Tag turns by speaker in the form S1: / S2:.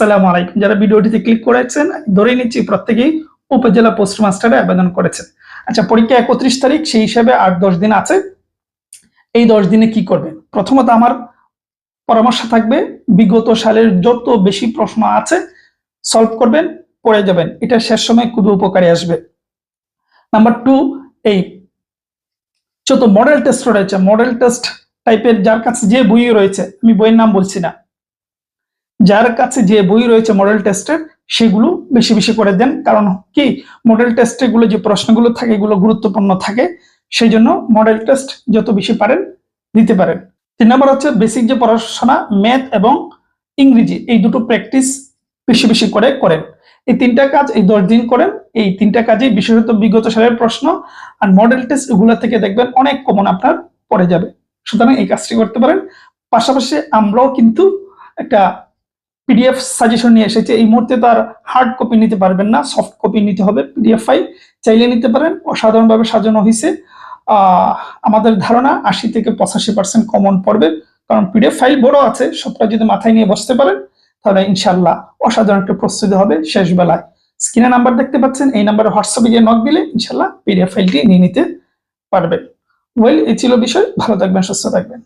S1: আসসালামু আলাইকুম। যারা ভিডিওটিতে ক্লিক করেছেন ধরে নিচ্ছি প্রত্যেকেই উপজেলা পোস্টমাস্টারে আবেদন করেছেন। আচ্ছা পরীক্ষা একত্রিশ তারিখ, সেই হিসাবে আট দশ দিন আছে। এই দশ দিনে কি করবেন? প্রথমত আমার পরামর্শ থাকবে, বিগত সালের যত বেশি প্রশ্ন আছে সলভ করবেন, পড়ে যাবেন। এটা শেষ সময় খুবই উপকারে আসবে। নাম্বার টু এই যত মডেল টেস্ট রয়েছে মডেল টেস্ট টাইপের যার কাছে যে বই রয়েছে, আমি বইয়ের নাম বলছি না। যার কাছে যে বই রয়েছে মডেল টেস্টের সেগুলো বেশি বেশি করে দেন। কারণ কি? মডেল টেস্টে গুলো যে প্রশ্নগুলো থাকে, এগুলো গুরুত্বপূর্ণ থাকে সেই জন্য মডেল টেস্ট যত বেশি পারেন, দিতে পারেন। তিন নম্বর হচ্ছে বেসিক যে পড়াশোনা ম্যাথ এবং ইংরেজি, এই দুটো প্র্যাকটিস বেশি বেশি করে করেন। এই তিনটা কাজ এই দশ দিন করেন। এই তিনটা কাজেই বিশেষত বিগত সালের প্রশ্ন আর মডেল টেস্ট এগুলো থেকে দেখবেন অনেক কমন আপনার পড়ে যাবে। সুতরাং এই কাজটি করতে পারেন। পাশাপাশি আমরাও কিন্তু একটা পিডিএফ সাজেশন নিয়ে এসেছে। এই মুহূর্তে তার হার্ড কপি নিতে পারবেন না সফট কপি নিতে হবে পিডিএফ ফাইল চাইলে নিতে পারেন, অসাধারণভাবে সাজানো হয়েছে। আমাদের ধারণা আশি থেকে পঁচাশি পার্সেন্ট কমন পড়বে, কারণ পিডিএফ ফাইল বড় আছে, সবটা যদি মাথায় নিয়ে বসতে পারেন, তাহলে ইনশাল্লাহ অসাধারণ একটা প্রস্তুতি হবে শেষ বেলায় স্ক্রিনে নাম্বার দেখতে পাচ্ছেন, এই নাম্বারে হোয়াটসঅ্যাপে গিয়ে নক দিলে ইনশাল্লাহ পিডিএফ ফাইলটি নিয়ে নিতে পারবেন। ওয়েল এই ছিল বিষয়, ভালো থাকবেন, সুস্থ থাকবেন।